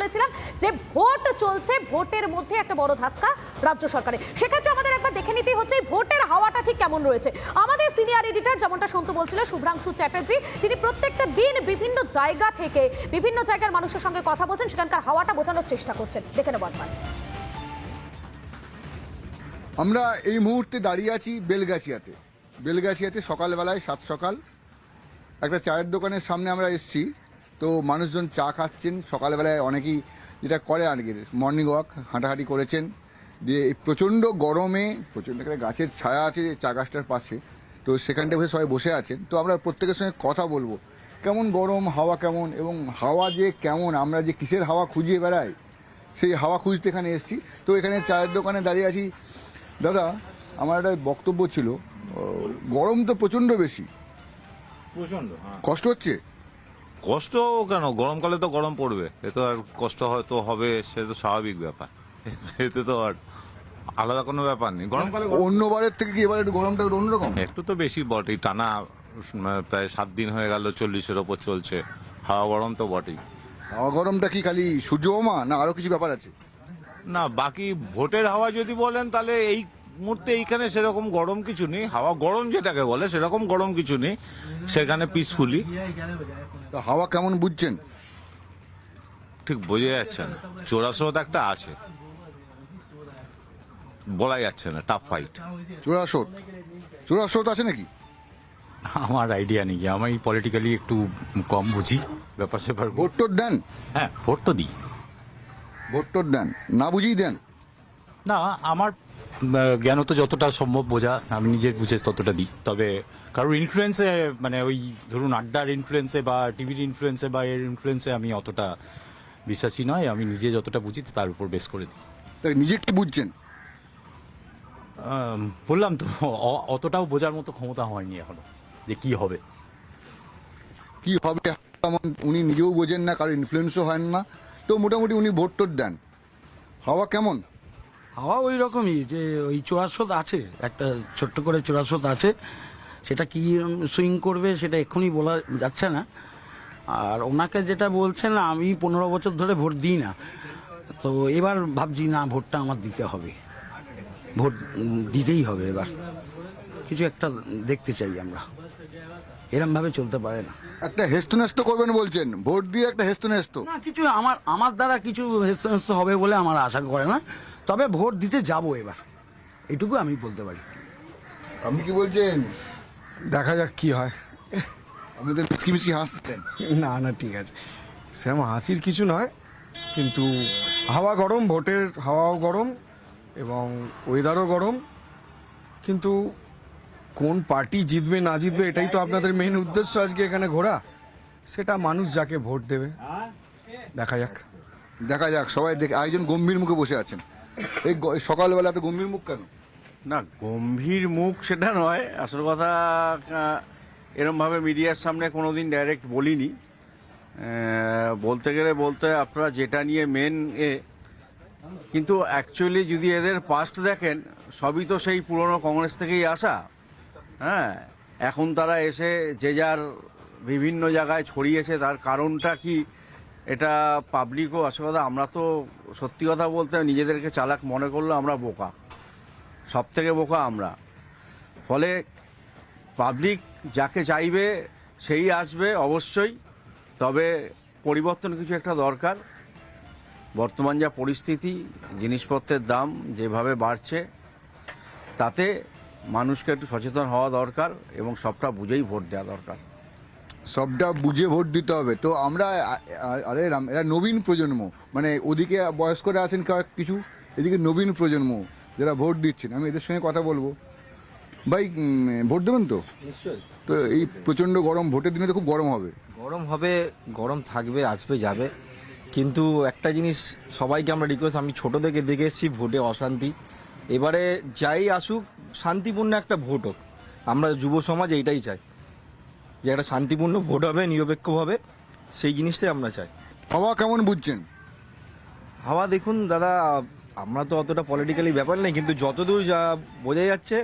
বলেছিলাম যে ভোট চলছে, ভোটের মধ্যে একটা বড় ধাক্কা রাজ্য সরকারে। সেক্ষেত্রে আমাদের একবার দেখে নিতেই হচ্ছে ভোটের হাওয়াটা ঠিক কেমন রয়েছে। আমাদের সিনিয়র এডিটর যেমনটা শুনতে বলছিল, শুভ্রাংশু চ্যাটার্জি, তিনি প্রত্যেকটা দিন বিভিন্ন জায়গা থেকে বিভিন্ন জায়গার মানুষের সঙ্গে কথা বলছেন, সেখানকার হাওয়াটা বোঝানোর চেষ্টা করছেন। দেখে নেব একবার। আমরা এই মুহূর্তে দাঁড়িয়ে আছি বেলগাছিয়াতে। বেলগাছিয়াতে সকালবেলায় সাত সকাল একটা চায়ের দোকানের সামনে আমরা এসেছি। তো মানুষজন চা খাচ্ছেন। সকালবেলায় অনেকেই যেটা করে আর কি মর্নিং ওয়াক হাঁটাহাঁটি করেছেন। দিয়ে প্রচণ্ড গরমে প্রচণ্ড একটা গাছের ছায়া আছে যে চা গাছটার পাশে তো সেখানটা বসে সবাই বসে আছেন। তো আমরা প্রত্যেকের সঙ্গে কথা বলব। কেমন গরম হাওয়া কেমন এবং হাওয়া যে কেমন আমরা যে কিসের হাওয়া খুঁজিয়ে বেড়াই সেই হাওয়া খুঁজতে এখানে এসেছি। তো এখানে চায়ের দোকানে দাঁড়িয়ে আছি। দাদা আমার একটা বক্তব্য ছিল গরম তো প্রচণ্ড বেশি। প্রচণ্ড হ্যাঁ। কষ্ট হচ্ছে? কষ্ট কেন? গরমকালে তো গরম পড়বে। এ তো আর কষ্ট হয়তো হবে সে তো স্বাভাবিক ব্যাপার। এতে তো আর আলাদা কোনো ব্যাপার নেই। গরমকালে গরম- অন্যবারের থেকে কি এবার একটু গরমটা একটু অন্যরকম? একটু তো বেশি বটেই। টানা প্রায় সাত দিন হয়ে গেল চল্লিশের ওপর চলছে। হাওয়া গরম তো বটেই। হাওয়া গরমটা কি খালি সূর্য মামা না আরও কিছু ব্যাপার আছে? না বাকি ভোটের হাওয়া যদি বলেন তাহলে এই মুহূর্তে এইখানে সেরকম গরম কিছু নেই হাওয়া গরম যেটাকে বলে সেরকম গরম কিছু নেই সেখানে পিসফুলি তো হাওয়া কেমন বুঝছেন? ঠিক বোঝা যাচ্ছে না। চোরাস্রোত একটা আছে। বলা যাচ্ছে না টাফ ফাইট চোরাশোট চোরাশোট আছে নাকি? আমার আইডিয়া নেই আমি পলিটিক্যালি একটু কম বুঝি ব্যাপার স্যাপার ভোট টোট দেন? হ্যাঁ ভোট তো দিই। ভোট টোট দেন না বুঝিয়ে দেন। না আমার জ্ঞান তো যতটা সম্ভব বোঝা আমি নিজের বুঝে ততটা দিই। তবে কারোর ইনফ্লুয়েন্সে মানে ওই ধরুন আড্ডার ইনফ্লুয়েন্সে বা টিভির ইনফ্লুয়েন্সে বা এর ইনফ্লুয়েন্সে আমি অতটা বিশ্বাসী নয় আমি নিজে যতটা বুঝি তার উপর বেস করে দিই। নিজে কি বুঝছেন? বললাম তো অতটাও বোঝার মতো ক্ষমতা হয়নি এখনও যে কি হবে। কি হবে তেমন উনি নিজেও বোঝেন না কারও ইনফ্লুয়েন্সও হয় না তো মোটামুটি উনি ভোট টোট দেন। হাওয়া কেমন? হাওয়া ওই রকমই যে ওই চোরাস্রোত আছে একটা ছোট্ট করে চোরাস্রোত আছে সেটা কি সুইং করবে সেটা এক্ষুনি বলা যাচ্ছে না। আর ওনাকে যেটা বলছেন আমি পনেরো বছর ধরে ভোট দিই না। তো এবার ভাবছি না ভোটটা আমার দিতে হবে। ভোট দিতেই হবে এবার। কিছু একটা দেখতে চাই আমরা। এরমভাবে চলতে পারে না। একটা হেস্তনেস্ত করবেন বলছেন। ভোট দিয়ে একটা হেস্তনেস্ত। না কিছু আমার আমার দ্বারা কিছু হেস্তনেস্ত হবে বলে আমার আশা করে না। তবে ভোট দিতে যাব এবার। এটুকু আমি বলতে পারি। আপনি কি বলছেন? দেখা যাক কি হয়। আপনি তো মিচকি মিচকি হাসছেন। না না ঠিক আছে। সেরকম হাসির কিছু নয় কিন্তু হাওয়া গরম ভোটের হাওয়াও গরম এবং ওয়েদারও গরম। কিন্তু কোন পার্টি জিতবে না জিতবে এটাই তো আপনাদের মেন উদ্দেশ্য আজকে এখানে ঘোরা। সেটা মানুষ যাকে ভোট দেবে। দেখা যাক। দেখা যাক সবাই দেখে একজন গম্ভীর মুখে বসে আছেন। এই সকালবেলা তো গম্ভীর মুখ কেন? না, গম্ভীর মুখ সেটা নয়। আসল কথা এরমভাবে মিডিয়ার সামনে কোনোদিন ডাইরেক্ট বলিনি। বলতে গেলে বলতে আপনারা যেটা নিয়ে মেন এ, কিন্তু অ্যাকচুয়ালি যদি এদের পাস্ট দেখেন, সবই তো সেই পুরনো কংগ্রেস থেকেই আসা। হ্যাঁ এখন তারা এসে যে যার বিভিন্ন জায়গায় ছড়িয়েছে, তার কারণটা কি? এটা পাবলিকও আসল কথা আমরা তো সত্যি কথা বলতে নিজেদেরকে চালাক মনে করলে আমরা বোকা। সব থেকে বোকা আমরা। ফলে পাবলিক যাকে চাইবে, সেই আসবে অবশ্যই। তবে পরিবর্তন কিছু একটা দরকার। বর্তমান যা পরিস্থিতি, জিনিসপত্রের দাম যেভাবে বাড়ছে, তাতে মানুষকে একটু সচেতন হওয়া দরকার এবং সবটা বুঝেই ভোট দেওয়া দরকার। সবটা বুঝে ভোট দিতে হবে। তো আমরা আরে রাম এরা নবীন প্রজন্ম। মানে ওদিকে বয়স্করা আছেন কিছু এদিকে নবীন প্রজন্ম যারা ভোট দিচ্ছেন। আমি এদের সঙ্গে কথা বলব। ভাই ভোট দেবেন তো? তো এই প্রচণ্ড গরম ভোটের দিনে তো খুব গরম হবে। গরম হবে গরম থাকবে আসবে যাবে। কিন্তু একটা জিনিস সবাইকে আমরা রিকোয়েস্ট আমি ছোট থেকে দেখে এসেছি ভোটে অশান্তি। এবারে যাই আসুক শান্তিপূর্ণ একটা ভোট হোক। আমরা যুব সমাজ এইটাই চাই। যে একটা শান্তিপূর্ণ ভোট হবে নিরপেক্ষভাবে সেই জিনিসটাই আমরা চাই। হাওয়া কেমন বুঝছেন? হাওয়া দেখুন দাদা আমরা তো অতটা পলিটিক্যালি ব্যাপার নেই কিন্তু যতদূর যা বোঝা যাচ্ছে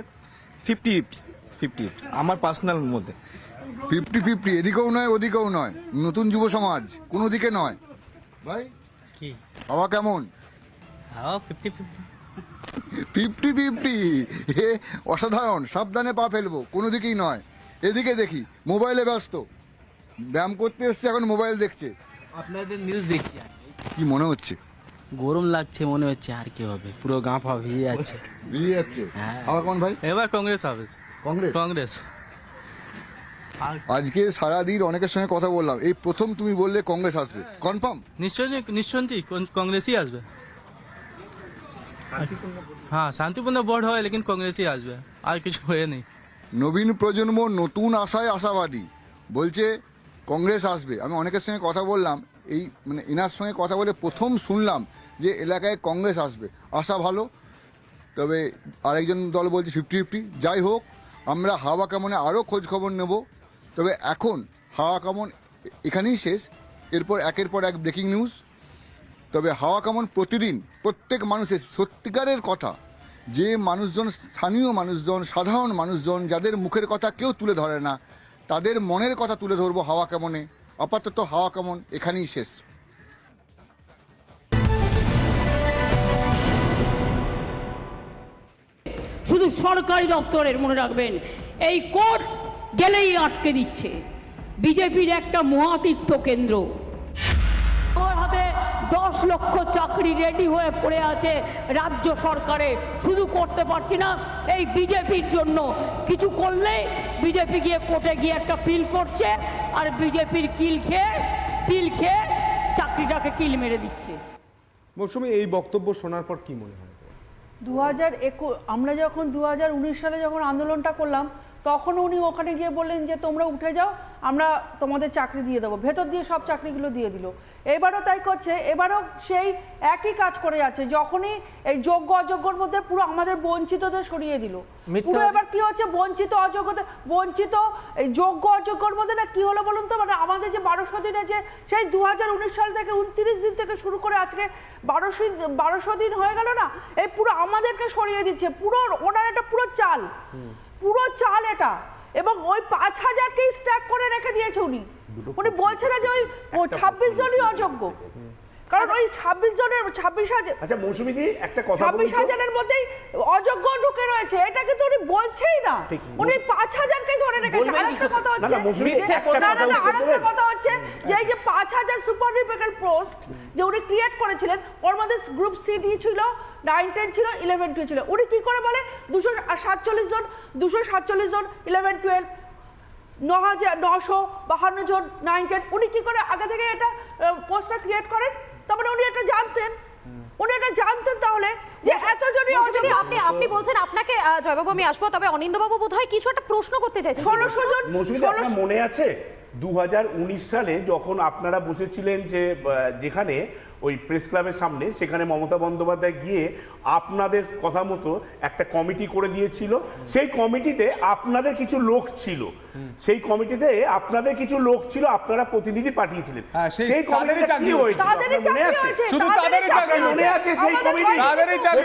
ফিফটি ফিফটি ফিফটি আমার পার্সোনাল মধ্যে ফিফটি ফিফটি এদিকেও নয় ওদিকেও নয়। নতুন যুব সমাজ কোনো দিকে নয়। ভাই? কি? হাওয়া কেমন? হাওয়া ফিফটি ফিফটি ফিফটি ফিফটি অসাধারণ সাবধানে পা ফেলব কোনো দিকেই নয়। এদিকে দেখি মোবাইলে ব্যস্ত। ব্যায়াম করতে এসছে এখন মোবাইল দেখছে। আপনাদের নিউজ দেখছি আর কি মনে হচ্ছে? গরম লাগছে মনে হচ্ছে আর কি হবে। পুরো গা ফা ভিজে যাচ্ছে। বেরিয়ে যাচ্ছে? হ্যাঁ। হাওয়া কেমন ভাই? এবার কংগ্রেস হবে। কংগ্রেস? কংগ্রেস। আজকে সারাদিন অনেকের সঙ্গে কথা বললাম। এই প্রথম তুমি বললে কংগ্রেস আসবে। কনফার্ম? নিশ্চয়ই নিশ্চয়ই কংগ্রেসই আসবে। হ্যাঁ শান্তিপূর্ণ বোর্ড হয় লেকিন কংগ্রেসই আসবে। আর কিছু হয়ে নেই। নবীন প্রজন্ম নতুন আশায় আশাবাদী। বলছে, কংগ্রেস আসবে। আমি অনেকের সঙ্গে কথা বললাম, এই মানে এনার সঙ্গে কথা বলে প্রথম শুনলাম যে এলাকায় কংগ্রেস আসবে। আশা ভালো, তবে আরেকজন দল বলছে ফিফটি ফিফটি। যাই হোক, আমরা হাওয়া কেমনে আরও খোঁজ খবর নেব। তবে এখন হাওয়া কেমন এখানেই শেষ। এরপর একের পর এক ব্রেকিং নিউজ। তবে হাওয়া কেমন প্রতিদিন প্রত্যেক মানুষের সত্যিকারের কথা। যে মানুষজন, স্থানীয় মানুষজন, সাধারণ মানুষজন, যাদের মুখের কথা কেউ তুলে ধরে না, তাদের মনের কথা তুলে ধরবো হাওয়া কেমনে? আপাতত হাওয়া কেমন? এখানেই শেষ। শুধু সরকারি দপ্তরের মনে রাখবেন, এই কোর্ট গেলেই আটকে দিচ্ছে। বিজেপির একটা মহাতীর্থ কেন্দ্র। দশ লক্ষ চাকরি রেডি হয়ে পড়ে আছে রাজ্য সরকারে। শুধু করতে পারছি না এই বিজেপির জন্য। কিছু করলে বিজেপি গিয়ে কোর্টে গিয়ে একটা পিল করছে আর বিজেপির কিল খেয়ে পিল খেয়ে চাকরিটাকে কিল মেরে দিচ্ছে। মৌসুমি এই বক্তব্য শোনার পর কি মনে হয়? দু হাজার একুশ আমরা যখন দু হাজার উনিশ সালে যখন আন্দোলনটা করলাম তখন উনি ওখানে গিয়ে বললেন যে তোমরা উঠে যাও আমরা তোমাদের চাকরি দিয়ে দেবো। ভেতর দিয়ে সব চাকরিগুলো দিয়ে দিল। এবারও তাই করছে। এবারও সেই একই কাজ করে যাচ্ছে যখনই এই যোগ্য অযোগ্যর মধ্যে পুরো আমাদের বঞ্চিতদের সরিয়ে দিল। পুরো এবার কি হচ্ছে? বঞ্চিত অযোগ্যদের বঞ্চিত এই যোগ্য অযোগ্যর মধ্যে না কি হলো বলুন তো? মানে আমাদের যে বারোশো দিন আছে সেই দু হাজার উনিশ সাল থেকে উনত্রিশ দিন থেকে শুরু করে আজকে বারোশো বারোশো দিন হয়ে গেল না এই পুরো আমাদেরকে সরিয়ে দিচ্ছে। পুরো ওনার এটা পুরো চাল। পুরো চাল এটা। এবং ওই পাঁচ হাজারকেই স্ট্যাক করে রেখে দিয়েছে উনি। উনি বলছে না যে ওই ছাব্বিশ জনই অযোগ্য। কারণ ওই ছাব্বিশ জনের ছাব্বিশ হাজার আচ্ছা মৌসুমি দি একটা কথা ছাব্বিশ হাজারের মধ্যেই অযোগ্য ঢুকে রয়েছে এটা কিন্তু উনি বলছেই না। উনি পাঁচ হাজারকে ধরে রেখেছে। আর একটা কথা হচ্ছে না, না না কথা না উত্তর আর একটা দেবেন? কথা হচ্ছে যে এই যে পাঁচ হাজার সুপারভিকেল পোস্ট যে উনি ক্রিয়েট করেছিলেন ওর মধ্যে গ্রুপ সি ডি ছিল নাইন টেন ছিল ইলেভেন টুয়েলভ ছিল। উনি কি করে বলে? দুশো সাতচল্লিশ জন দুশো সাতচল্লিশ জন ইলেভেন টুয়েলভ ন হাজার নশো বাহান্ন জন নাইন টেন উনি কি করে আগে থেকে এটা পোস্টটা ক্রিয়েট করেন? তারপরে উনি এটা জানতেন। উনি এটা জানতেন তাহলে যে এতজনই যদি আপনি আপনি বলছেন আপনাকে জয়বাবু আমি আসব। তবে অনিন্দবাবু বোধহয় কিছু একটা প্রশ্ন করতে চাইছেন। ষোলোশো জন মনে আছে? দু হাজার উনিশ সালে যখন আপনারা বসেছিলেন যে যেখানে ওই প্রেস ক্লাবের সামনে সেখানে মমতা বন্দ্যোপাধ্যায় গিয়ে আপনাদের কথা মতো একটা কমিটি করে দিয়েছিল। সেই কমিটিতে আপনাদের কিছু লোক ছিল। সেই কমিটিতে আপনাদের কিছু লোক ছিল আপনারা প্রতিনিধি পাঠিয়েছিলেন। হ্যাঁ, সেই কমিটিতে চাকরি হয়েছে। হয়েছিল? মনে আছে? শুধু তাদেরই তাদেরই চাকরি চাকরি মনে আছে সেই কমিটি? তাদেরই চাকরি